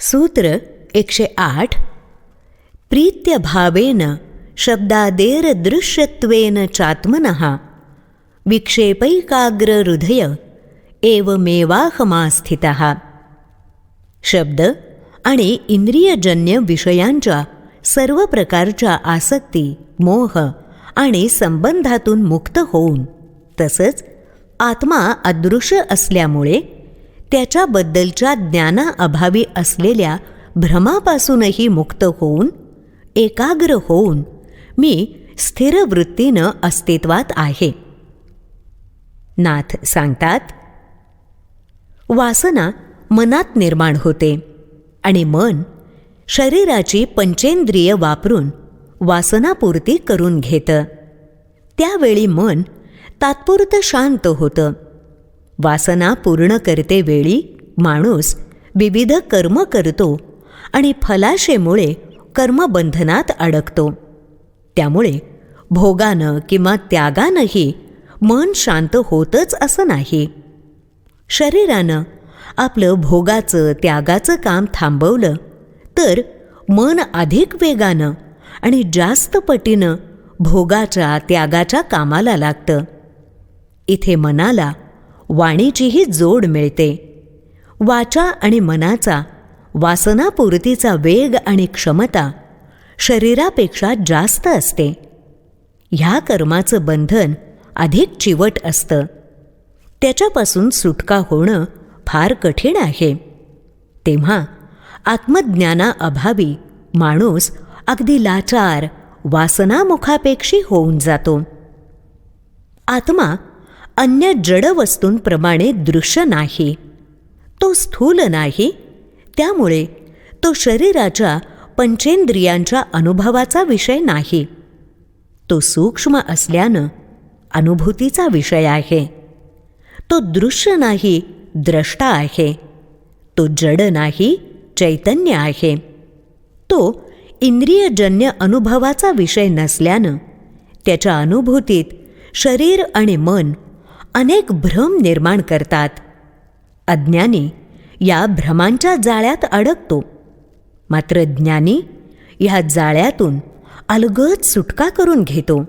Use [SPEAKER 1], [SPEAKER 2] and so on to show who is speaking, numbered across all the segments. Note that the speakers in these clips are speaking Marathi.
[SPEAKER 1] सूत्र एकशे आठ प्रीत्यभावेन शब्दादेरदृश्यत्वेन चात्मनः विक्षेपैकाग्रहृदय एवमेवाहमा स्थितः शब्द आणि इंद्रियजन्य विषयांच्या सर्व प्रकारच्या आसक्ती मोह आणि संबंधातून मुक्त होऊन तसंच आत्मा अदृश्य असल्यामुळे त्याच्याबद्दलच्या ज्ञानाअभावी असलेल्या भ्रमापासूनही मुक्त होऊन एकाग्र होऊन मी स्थिर वृत्तीनं अस्तित्वात आहे. नाथ सांगतात वासना मनात निर्माण होते आणि मन शरीराची पंचेंद्रिय वापरून वासनापूर्ती करून घेतं. त्यावेळी मन तात्पुरतं शांत होतं. वासना पूर्ण करते वेळी माणूस विविध कर्म करतो आणि फलाशेमुळे कर्मबंधनात अडकतो. त्यामुळे भोगानं किंवा त्यागानंही मन शांत होतच असं नाही. शरीरानं आपलं भोगाचं त्यागाचं काम थांबवलं तर मन अधिक वेगानं आणि जास्त पटीनं भोगाच्या त्यागाच्या कामाला लागतं. इथे मनाला वाणीचीही जोड मिळते. वाचा आणि मनाचा वासनापूर्तीचा वेग आणि क्षमता शरीरापेक्षा जास्त असते. ह्या कर्माचं बंधन अधिक चिवट असतं. त्याच्यापासून सुटका होणं फार कठीण आहे. तेव्हा आत्मज्ञानाअभावी माणूस अगदी लाचार वासनामुखापेक्षी होऊन जातो. आत्मा अन्य जड वस्तूंप्रमाणे दृश्य नाही. तो स्थूल नाही. त्यामुळे तो शरीराच्या पंचेंद्रियांच्या अनुभवाचा विषय नाही. तो सूक्ष्म असल्यानं अनुभूतीचा विषय आहे. तो दृश्य नाही द्रष्टा आहे. तो जड नाही चैतन्य आहे. तो इंद्रियजन्य अनुभवाचा विषय नसल्यानं त्याच्या अनुभूतीत शरीर आणि मन अनेक भ्रम निर्माण करतात. अज्ञानी या भ्रमांच्या जाळ्यात अडकतो. मात्र ज्ञानी ह्या जाळ्यातून अलगद सुटका करून घेतो.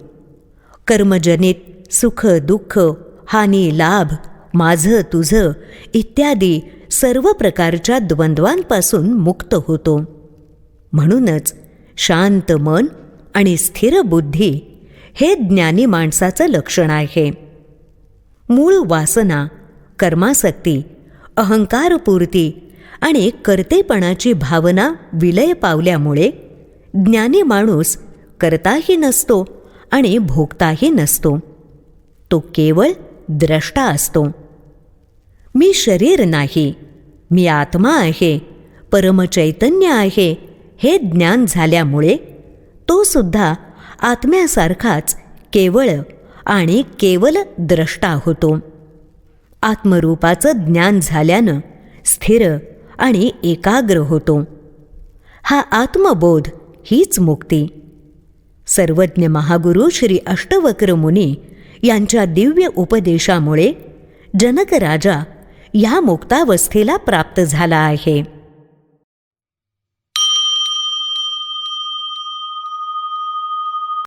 [SPEAKER 1] कर्मजनित सुख दुःख हानी लाभ माझं तुझं इत्यादी सर्व प्रकारच्या द्वंद्वांपासून मुक्त होतो. म्हणूनच शांत मन आणि स्थिर बुद्धी हे ज्ञानी माणसाचं लक्षण आहे. मूळ वासना कर्मासक्ती अहंकारपूर्ती आणि कर्तेपणाची भावना विलय पावल्यामुळे ज्ञानी माणूस करताही नसतो आणि भोगताही नसतो. तो केवळ द्रष्टा असतो. मी शरीर नाही मी आत्मा आहे परमचैतन्य आहे हे ज्ञान झाल्यामुळे तो सुद्धा आत्म्यासारखाच केवळ आणि केवल द्रष्टा होतो. आत्मरूपाचं ज्ञान झाल्यानं स्थिर आणि एकाग्र होतो. हा आत्मबोध हीच मुक्ती. सर्वज्ञ महागुरू श्री अष्टवक्र मुनी यांच्या दिव्य उपदेशामुळे जनक राजा ह्या मुक्तावस्थेला प्राप्त झाला आहे.